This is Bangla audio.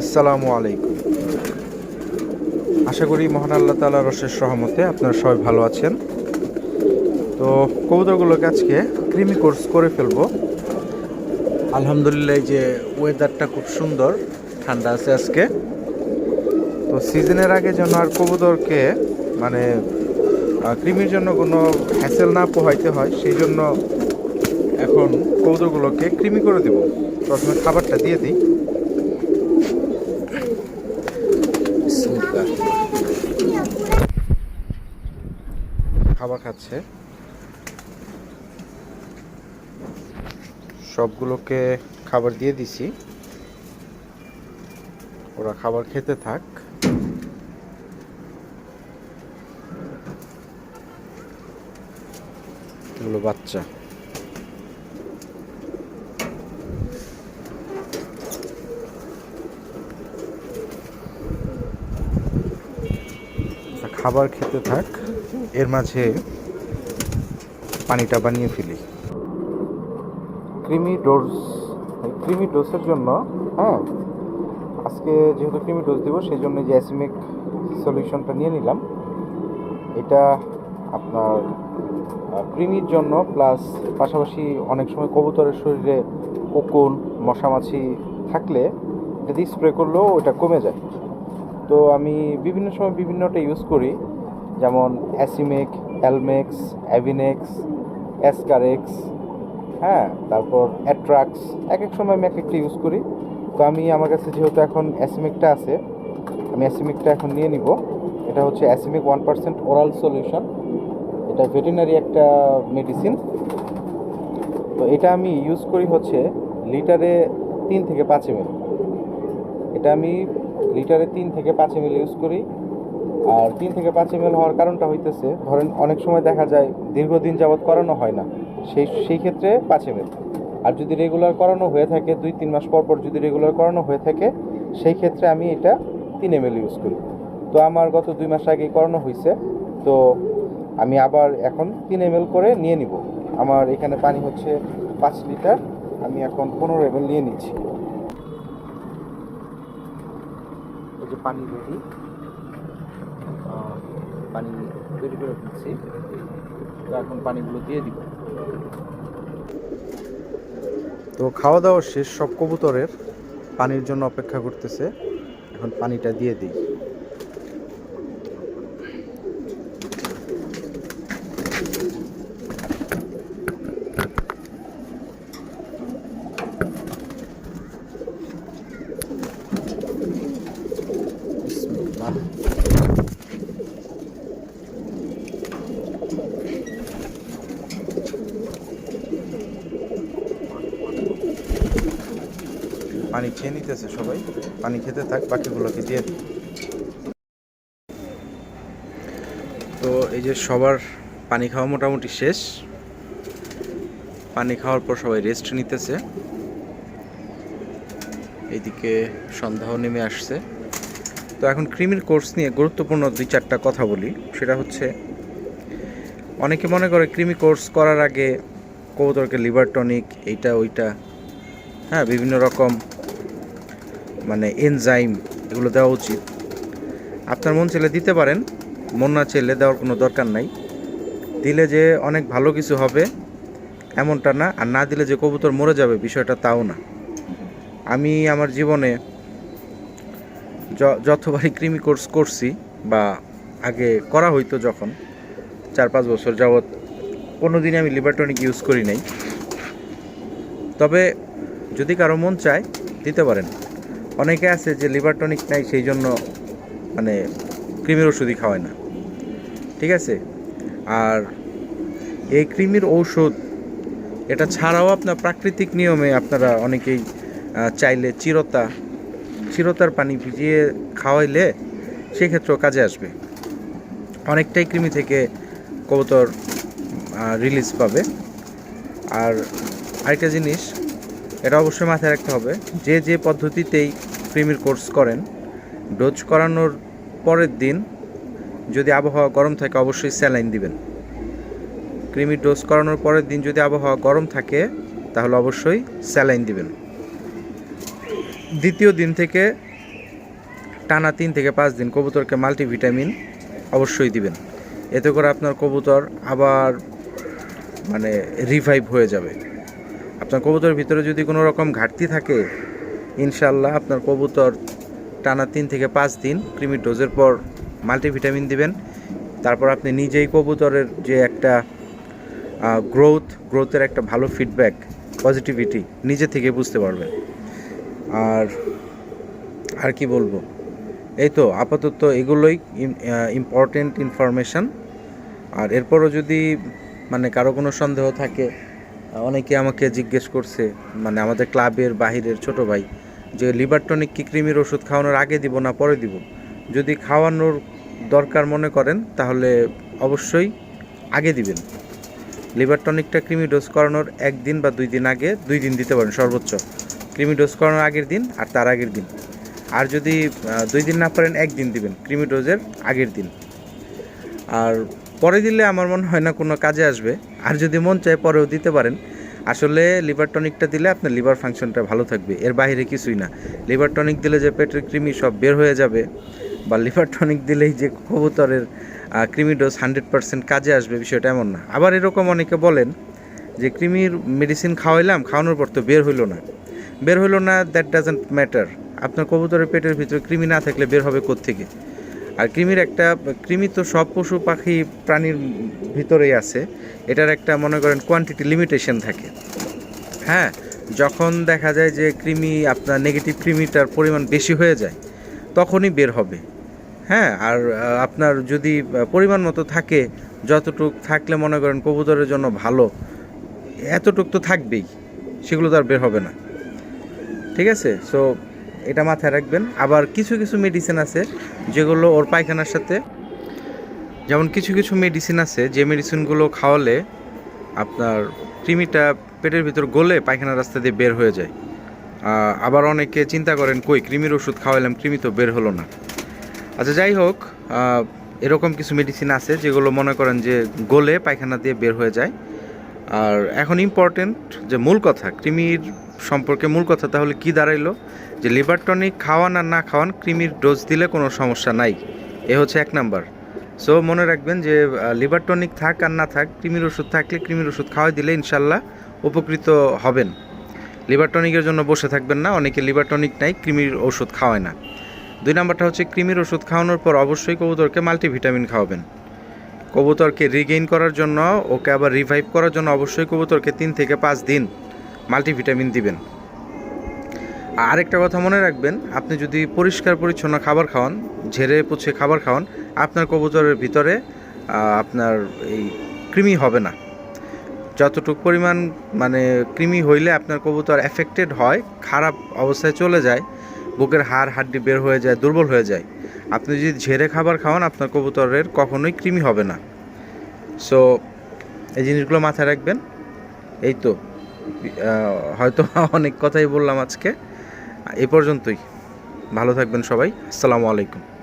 আসসালামু আলাইকুম। আশা করি মহান আল্লাহ তালা রসের সহমতে আপনারা সবাই ভালো আছেন। তো কবুতরগুলোকে আজকে ক্রিমি কোর্স করে ফেলব। আলহামদুলিল্লাহ যে ওয়েদারটা খুব সুন্দর, ঠান্ডা আছে আজকে। তো সিজনের আগে যেন আর কবুতরকে মানে ক্রিমির জন্য কোনো হ্যাসেল না পোহাইতে হয়, সেই জন্য এখন কবুতরগুলোকে কৃমি করে দেব। প্রথমে খাবারটা দিয়ে দিই। খাবার খাচ্ছে। সবগুলোকে খাবার দিয়ে দিছি। ওরা খাবার খেতে থাক। এগুলো বাচ্চা। খাবার খেতে থাক। এর মাঝে পানিটা বানিয়ে ফেলি। ক্রিমি ডোজ ক্রিমি ডোজের জন্য হ্যাঁ আজকে যেহেতু ক্রিমি ডোজ দেবো সেই জন্য যে অ্যাসিমিক সলিউশনটা নিয়ে নিলাম। এটা আপনার ক্রিমির জন্য, প্লাস পাশাপাশি অনেক সময় কবুতরের শরীরে কোকুন মশামাছি থাকলে এটা দিয়ে স্প্রে করলেও ওটা কমে যায়। তো আমি বিভিন্ন সময় বিভিন্নটা ইউজ করি। যেমন অ্যাসিমেক, অ্যালমেক্স, অ্যাভিনেক্স, অ্যাসকারেক্স হ্যাঁ তারপর অ্যাট্রাক্স এক এক সময় আমি এক একটা ইউজ করি। তো আমি, আমার কাছে যেহেতু এখন অ্যাসিমিকটা আছে, আমি অ্যাসিমিকটা এখন নিয়ে নিব। এটা হচ্ছে অ্যাসিমিক ওয়ান পার্সেন্ট ওরাল সলিউশন। এটা ভেটেরিনারি একটা মেডিসিন। তো এটা আমি ইউজ করি হচ্ছে লিটারে তিন থেকে পাঁচ এমএল। এটা আমি লিটারে তিন থেকে পাঁচ এমএল ইউজ করি। আর তিন থেকে পাঁচ এমএল হওয়ার কারণটা হইতেছে, ধরেন অনেক সময় দেখা যায় দীর্ঘদিন যাবৎ করানো হয় না, সেই সেই ক্ষেত্রে পাঁচ এমএল আর যদি রেগুলার করানো হয়ে থাকে, দুই, তিন মাস পর পর যদি রেগুলার করানো হয়ে থাকে, সেই ক্ষেত্রে আমি এটা তিন এমএল ইউজ করি। তো আমার গত দুই মাস আগে করানো হয়েছে তো আমি আবার এখন তিন এমএল করে নিয়ে নিব। আমার এখানে পানি হচ্ছে পাঁচ লিটার, আমি এখন পনেরো এমএল নিয়ে নিচ্ছি। পানি রেডি। পানি তৈরি করে তো এখন পানিগুলো দিয়ে দিব। তো খাওয়া দাওয়া শেষ, সব কবুতরের পানির জন্য অপেক্ষা করতেছে। এখন পানিটা দিয়ে দিই। পানি খেয়ে নিতেছে সবাই। পানি খেতে থাক বাকিগুলোকে দিয়ে দিই? তো এই যে সবার পানি খাওয়া মোটামুটি শেষ। পানি খাওয়ার পর সবাই রেস্ট নিতেছে। এইদিকে সন্ধ্যাও নেমে আসছে। তো এখন ক্রিমির কোর্স নিয়ে গুরুত্বপূর্ণ দুই চারটা কথা বলি। সেটা হচ্ছে, অনেকে মনে করে ক্রিমি কোর্স করার আগে কবুতরকে লিভার টনিক এইটা, ওইটা হ্যাঁ বিভিন্ন রকম মানে এনজাইম এগুলো দেওয়া উচিত। আপনার মন চাইলে দিতে পারেন, মন না চাইলে দেওয়ার কোনো দরকার নাই। দিলে যে অনেক ভালো কিছু হবে, এমনটা না, আর না দিলে যে কবুতর মরে যাবে বিষয়টা তাও না। আমি আমার জীবনে যতবারই কৃমি কোর্স করছি, বা আগে করা হইতো যখন, চার পাঁচ বছর যাবৎ কোনো দিনই আমি লিবারটনিক ইউজ করি নাই। তবে যদি কারও মন চায়, দিতে পারেন। অনেকে আছে যে লিভার টনিক নাই সেই জন্য মানে ক্রিমির ওষুধই খাওয়ায় না। ঠিক আছে? আর এই ক্রিমির ঔষধ, এটা ছাড়াও আপনার প্রাকৃতিক নিয়মে আপনারা অনেকেই চাইলে চিরতা, চিরতার পানি ভিজিয়ে খাওয়াইলে সেক্ষেত্রেও কাজে আসবে। অনেকটাই কৃমি থেকে কবুতর রিলিজ পাবে। আর আরেকটা জিনিস এটা অবশ্যই মাথায় রাখতে হবে। যে যে পদ্ধতিতেই ক্রিমির কোর্স করেন, ডোজ করানোর পরের দিন যদি আবহাওয়া গরম থাকে, অবশ্যই স্যালাইন দিবেন। ক্রিমির ডোজ করানোর পরের দিন যদি আবহাওয়া গরম থাকে, তাহলে অবশ্যই স্যালাইন দিবেন। দ্বিতীয় দিন থেকে টানা তিন থেকে পাঁচ দিন কবুতরকে মাল্টিভিটামিন অবশ্যই দিবেন। এতে করে আপনার কবুতর আবার মানে রিভাইভ হয়ে যাবে। আপনার কবুতরের ভিতরে যদি কোনো রকম ঘাটতি থাকে ইনশাল্লাহ আপনার কবুতর টানা তিন থেকে পাঁচ দিন ক্রিমি ডোজের পর মাল্টিভিটামিন দিবেন। তারপর আপনি নিজেই কবুতরের যে একটা গ্রোথ গ্রোথের একটা ভালো ফিডব্যাক পজিটিভিটি নিজে থেকে বুঝতে পারবেন। আর আর কি বলব? এই তো আপাতত এগুলোই ইম্পর্টেন্ট ইনফরমেশান আর এরপরও যদি মানে কারও কোনো সন্দেহ থাকে অনেকে আমাকে জিজ্ঞেস করছে মানে আমাদের ক্লাবের বাহিরের ছোট ভাই, যে লিভার টনিক কি কৃমির ওষুধ খাওয়ানোর আগে দিব না পরে দিব? যদি খাওয়ানোর দরকার মনে করেন, তাহলে অবশ্যই আগে দিবেন। লিভার টনিকটা ক্রিমি ডোজ করানোর একদিন বা দুই দিন আগে, দুই দিন দিতে পারেন সর্বোচ্চ। ক্রিমি ডোজ করানোর আগের দিন আর তার আগের দিন। আর যদি দুই দিন না পারেন, একদিন দিবেন ক্রিমি ডোজের আগের দিন। আর পরে দিলে আমার মনে হয় না কোনো কাজে আসবে। আর যদি মন চায় পরেও দিতে পারেন। আসলে লিভার টনিকটা দিলে আপনার লিভার ফাংশনটা ভালো থাকবে। এর বাইরে কিছুই না। লিভার টনিক দিলে যে পেটের কৃমি সব বের হয়ে যাবে বা লিভার টনিক দিলেই যে কবুতরের কৃমি ডোজ হান্ড্রেড পার্সেন্ট কাজে আসবে বিষয়টা এমন না। আবার এরকম অনেকে বলেন যে কৃমির মেডিসিন খাওয়াইলাম, খাওয়ানোর পর তো বের হইল না। বের হইল না দ্যাট ডাজেন্ট ম্যাটার আপনার কবুতরের পেটের ভিতরে কৃমি না থাকলে বের হবে থেকে আর কৃমির একটা, কৃমি তো সব পশু পাখি প্রাণীর ভিতরেই আছে। এটার একটা মনে করেন কোয়ান্টিটি লিমিটেশন থাকে। হ্যাঁ যখন দেখা যায় যে কৃমি, আপনার নেগেটিভ কৃমিটার পরিমাণ বেশি হয়ে যায়, তখনই বের হবে। হ্যাঁ আর আপনার যদি পরিমাণ মতো থাকে, যতটুক থাকলে মনে করেন কবুতরের জন্য ভালো, এতটুক তো থাকবেই, সেগুলো তো আর বের হবে না। ঠিক আছে? সো এটা মাথায় রাখবেন। আবার কিছু কিছু মেডিসিন আছে, যেগুলো ওর পায়খানার সাথে। যেমন কিছু কিছু মেডিসিন আছে, যে মেডিসিনগুলো খাওয়ালে আপনার কৃমিটা পেটের ভিতর গলে পায়খানার রাস্তা দিয়ে বের হয়ে যায়। আবার অনেকে চিন্তা করেন, কই, কৃমির ওষুধ খাওয়ালাম কৃমি তো বের হলো না। আচ্ছা যাই হোক এরকম কিছু মেডিসিন আছে, যেগুলো মনে করেন যে গলে পায়খানা দিয়ে বের হয়ে যায়। আর এখন ইম্পর্টেন্ট যে মূল কথা, কৃমির সম্পর্কে মূল কথা তাহলে কি দাঁড়াইলো? যে লিভার টনিক খাওয়ান আর না খাওয়ান, কৃমির ডোজ দিলে কোনো সমস্যা নাই। এ হচ্ছে এক নাম্বার। সো মনে রাখবেন যে লিভার টনিক থাক আর না থাক, কৃমির ওষুধ থাকলে কৃমির ওষুধ খাওয়াই দিলে ইনশাল্লাহ উপকৃত হবেন। লিভার টনিকের জন্য বসে থাকবেন না, অনেকে লিভার টনিক নাই, কৃমির ওষুধ খাওয়ায় না। দুই নাম্বারটা হচ্ছে, কৃমির ওষুধ খাওয়ানোর পর অবশ্যই কবুতরকে মাল্টিভিটামিন খাওয়াবেন। কবুতরকে রিগেইন করার জন্য, ওকে আবার রিভাইভ করার জন্য অবশ্যই কবুতরকে তিন থেকে পাঁচ দিন মাল্টিভিটামিন দিবেন। আর আরেকটা কথা মনে রাখবেন, আপনি যদি পরিষ্কার পরিচ্ছন্ন খাবার খাওয়ান, ঝেড়ে পুছে খাবার খাওয়ান, আপনার কবুতরের ভিতরে আপনার এই কৃমি হবে না। যতটুকু পরিমাণ মানে কৃমি হইলে আপনার কবুতর এফেক্টেড হয়, খারাপ অবস্থায় চলে যায় বুকের হাড় হাড্ডি বের হয়ে যায়, দুর্বল হয়ে যায়। আপনি যদি ঝেড়ে খাবার খাওয়ান, আপনার কবুতরের কখনোই কৃমি হবে না। সো এই জিনিসগুলো মাথায় রাখবেন। এই তো হয়তো অনেক কথাই বললাম আজকে। এ পর্যন্তই। ভালো থাকবেন সবাই। আসসালামু আলাইকুম।